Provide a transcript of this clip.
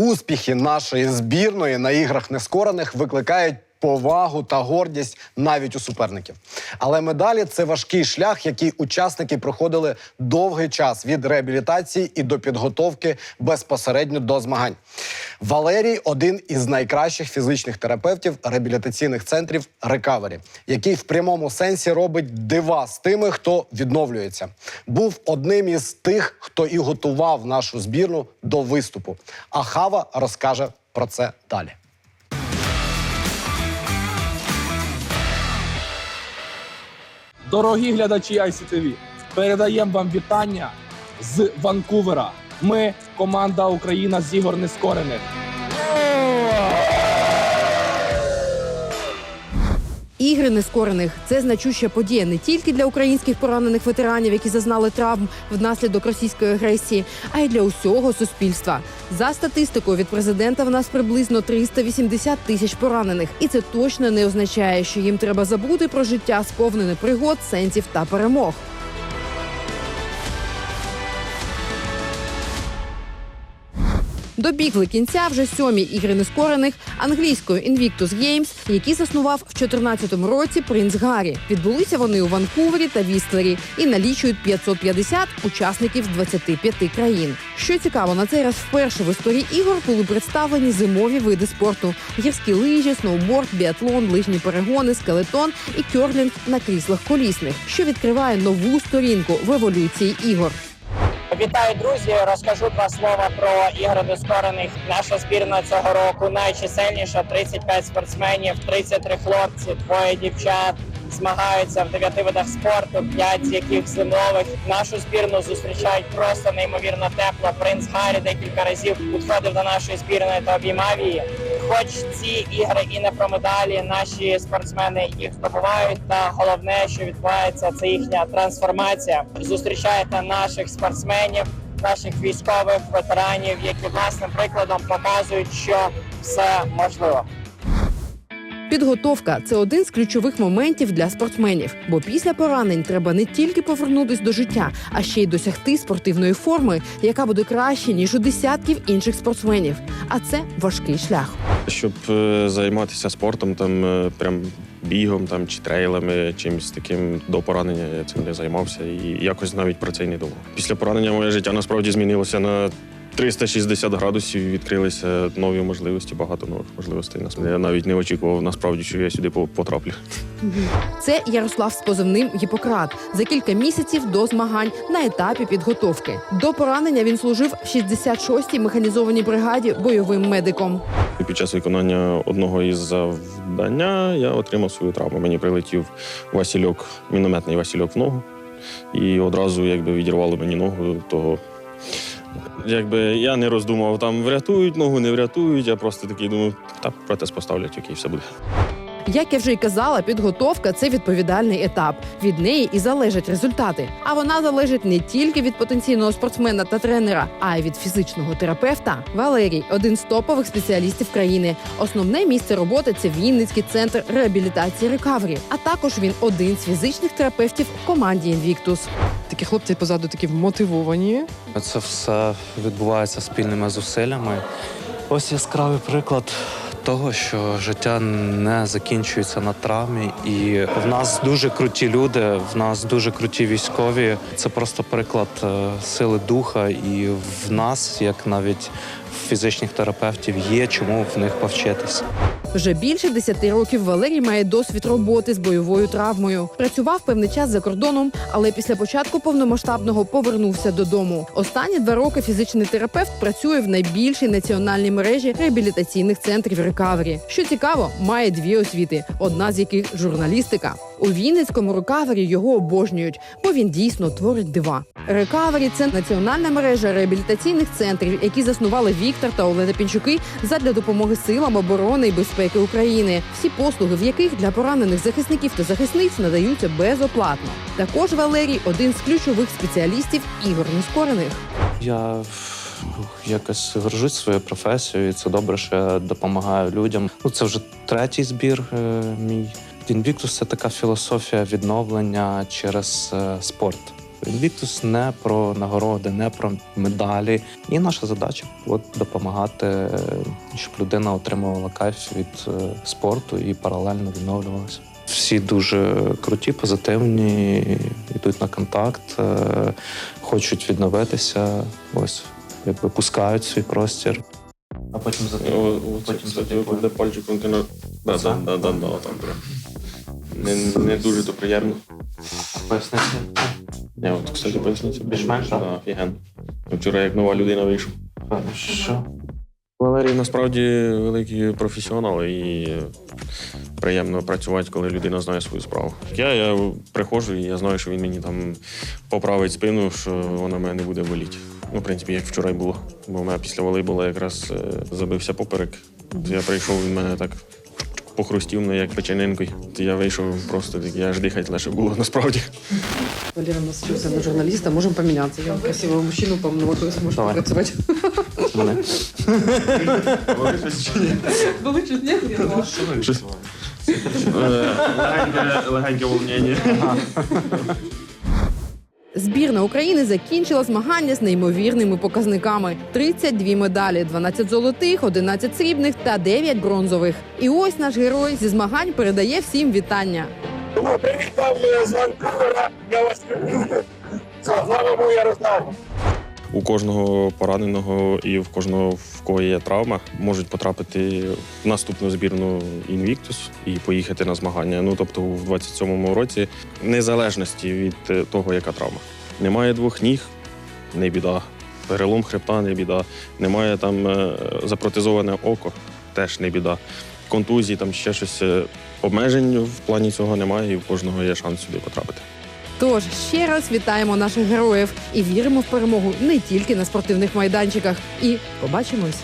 Успіхи нашої збірної на іграх нескорених викликають повагу та гордість навіть у суперників. Але медалі це важкий шлях, який учасники проходили довгий час від реабілітації і до підготовки безпосередньо до змагань. Валерій один із найкращих фізичних терапевтів реабілітаційних центрів Рекавері, який в прямому сенсі робить дива з тими, хто відновлюється. Був одним із тих, хто і готував нашу збірну до виступу. А Хава розкаже про це далі. Дорогі глядачі ICTV, передаємо вам вітання з Ванкувера. Ми команда Україна з ігор нескорених. Ігри нескорених це значуща подія не тільки для українських поранених ветеранів, які зазнали травм внаслідок російської агресії, а й для усього суспільства. За статистикою від президента в нас приблизно 380 тисяч поранених, і це точно не означає, що їм треба забути про життя сповнене пригод, сенсів та перемог. Добігли кінця вже сьомі ігри нескорених англійською Invictus Games, які заснував в 2014 році принц Гаррі. Відбулися вони у Ванкувері та Вістлері і налічують 550 учасників з 25 країн. Що цікаво, на цей раз вперше в історії ігор були представлені зимові види спорту: гірські лижі, сноуборд, біатлон, лижні перегони, скелетон і кьорлінг на кріслах колісних, що відкриває нову сторінку в еволюції ігор. Вітаю, друзі! Розкажу два слова про ігри доскорених. Наша збірна цього року найчисельніша 35 спортсменів, 33 хлопці, двоє дівчат. Змагаються в дев'яти видах спорту, п'ять з яких зимових. Нашу збірну зустрічають просто неймовірно тепло. Принц Гаррі декілька разів підходив до нашої збірної та обіймав її. Хоч ці ігри і не про медалі, наші спортсмени їх здобувають. Та головне, що відбувається, це їхня трансформація. Зустрічаєте наших спортсменів, наших військових ветеранів, які власним прикладом показують, що все можливо. Підготовка це один з ключових моментів для спортсменів, бо після поранень треба не тільки повернутись до життя, а ще й досягти спортивної форми, яка буде краще ніж у десятків інших спортсменів. А це важкий шлях. Щоб е, займатися спортом, там е, прям бігом там чи трейлами, чимось таким до поранення я цим не займався і якось навіть про це й не думав. Після поранення моє життя насправді змінилося на 360 градусів. Відкрилися нові можливості, багато нових можливостей. Я навіть не очікував насправді, що я сюди по- потраплю. Це Ярослав з позивним Гіппократ за кілька місяців до змагань на етапі підготовки. До поранення він служив в 66-й механізованій бригаді бойовим медиком. Під час виконання одного із завдання я отримав свою травму. Мені прилетів Васильок, мінометний Васильок в ногу, і одразу якби відірвало мені ногу. Того якби я не роздумав, там врятують ногу, не врятують. Я просто такий думаю, так протез поставлять, окей, все буде. Як я вже й казала, підготовка це відповідальний етап. Від неї і залежать результати. А вона залежить не тільки від потенційного спортсмена та тренера, а й від фізичного терапевта. Валерій один з топових спеціалістів країни. Основне місце роботи це Вінницький центр реабілітації рекавері. А також він один з фізичних терапевтів в команді Invictus. Такі хлопці позаду такі вмотивовані. Це все відбувається спільними зусиллями. Ось яскравий приклад того, що життя не закінчується на травмі, і в нас дуже круті люди, в нас дуже круті військові. Це просто приклад е, сили духа, і в нас, як навіть фізичних терапевтів, є чому в них повчитись. Вже більше 10 років Валерій має досвід роботи з бойовою травмою. Працював певний час за кордоном, але після початку повномасштабного повернувся додому. Останні два роки фізичний терапевт працює в найбільшій національній мережі реабілітаційних центрів рекавері. Що цікаво, має дві освіти, одна з яких журналістика. У Вінницькому рекавері його обожнюють, бо він дійсно творить дива. Рекавері це національна мережа реабілітаційних центрів, які заснували Віктор та Олена Пінчуки задля допомоги силам оборони і безпеки України. Всі послуги, в яких для поранених захисників та захисниць надаються безоплатно. Також Валерій один з ключових спеціалістів ігор нескорених. Я ну, якось горжусь своєю професією, і це добре, що я допомагаю людям. Ну, це вже третій збір е, мій. Invictus – це така філософія відновлення через е, спорт. Інвіктус не про нагороди, не про медалі. І наша задача от допомагати, е, щоб людина отримувала кайф від е, спорту і паралельно відновлювалася. Всі дуже круті, позитивні, йдуть на контакт, хочуть відновитися. Ось якби пускають свій простір. А потім за потім за пальчиком ти. Да, да, да, да, да, там прям. Не, не дуже то приємно. поясниці. Не, от, кстати, поясниця. Більш-менш, так? Да, офігенно. Вчора як нова людина вийшов. Що? Валерій насправді великий професіонал і приємно працювати, коли людина знає свою справу. Я, я приходжу і я знаю, що він мені там поправить спину, що вона мене не буде боліти. Ну, в принципі, як вчора й було. Бо у мене після волейболу якраз е, забився поперек. Я прийшов, він мене так похрустів мене як печенинкою. Я вийшов просто так, я аж дихати лише було насправді. Валера у нас вчився на журналіста, можемо помінятися. Я красивого мужчину помножу, то Давай. працювати. Мене. Були щось ні? Легеньке, легеньке волнення. Збірна України закінчила змагання з неймовірними показниками: 32 медалі, 12 золотих, 11 срібних та 9 бронзових. І ось наш герой зі змагань передає всім вітання. Привіт з Ванкувера. Я вас люблю. Слава Богу, Ярослав. У кожного пораненого і в кожного в кого є травма, можуть потрапити в наступну збірну Invictus і поїхати на змагання. Ну тобто, в 27-му році, незалежності від е, того, яка травма. Немає двох ніг, не біда. Перелом хребта не біда. Немає там е, запротезоване око, теж не біда. Контузії, там ще щось. е, Обмежень в плані цього немає, і в кожного є шанс сюди потрапити. Тож ще раз вітаємо наших героїв і віримо в перемогу не тільки на спортивних майданчиках. І побачимось.